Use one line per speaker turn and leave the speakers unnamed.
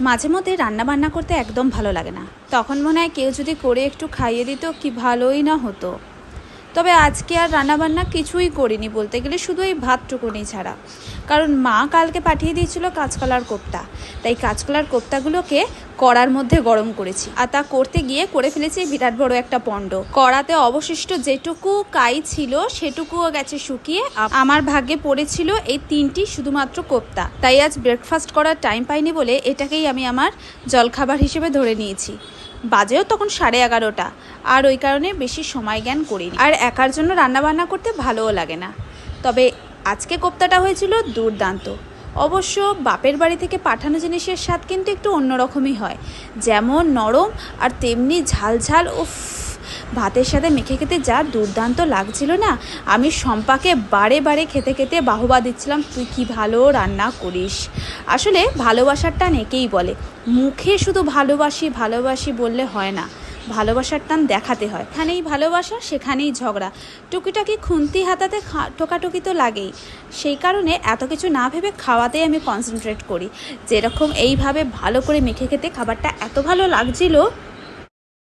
মাঝে মধ্যে রান্নাবান্না করতে একদম ভালো লাগে না। তখন মনে হয় কেউ যদি করে একটু খাইয়ে দিত কি ভালোই না হতো। তবে আজকে আর রান্নাবান্না কিছুই করিনি বলতে গেলে শুধু এই ভাতটুকুনি ছাড়া। কারণ মা কালকে পাঠিয়ে দিয়েছিল কাঁচকলার কোপ্তা। তাই কাঁচকলার কোপ্তাগুলোকে কড়ার মধ্যে গরম করেছি। আর তা করতে গিয়ে করে ফেলেছি বিরাট বড় একটা পণ্ড। কড়াতে অবশিষ্ট যেটুকু কাই ছিল, সেটুকুও গেছে শুকিয়ে আমার ভাগ্যে পড়েছিল এই তিনটি শুধুমাত্র কোপ্তা। তাই আজ ব্রেকফাস্ট করার টাইম পাইনি বলে এটাকেই আমি আমার জলখাবার হিসেবে ধরে নিয়েছি। বাজেও তখন সাড়ে এগারোটা। আর ওই কারণে বেশি সময় জ্ঞান করিনি। আর একার জন্য রান্নাবান্না করতে ভালোও লাগে না। তবে আজকে কোপ্তাটা হয়েছিল দুর্দান্ত। অবশ্য বাপের বাড়ি থেকে পাঠানো জিনিসের স্বাদ কিন্তু একটু অন্যরকমই হয়। যেমন নরম আর তেমনি ঝাল ঝাল উফ, ভাতের সাথে মেখে খেতে যা দুর্দান্ত লাগছিল না। আমি শম্পাকে বারে বারে খেতে খেতে বাহবা দিচ্ছিলাম, তুই কি ভালো রান্না করিস? আসলে ভালোবাসার টান একেই বলে। মুখে শুধু ভালোবাসি ভালোবাসি বললে হয় না। ভালোবাসার টান দেখাতে হয়। এখানেই ভালোবাসা, সেখানেই ঝগড়া। টুকিটাকি খুন্তি হাতাতে টোকাটুকি তো লাগেই। সেই কারণে এত কিছু না ভেবে খাওয়াতেই আমি কনসেন্ট্রেট করি। যেরকম এইভাবে ভালো করে মেখে খেতে খাবারটা এত ভালো লাগছিল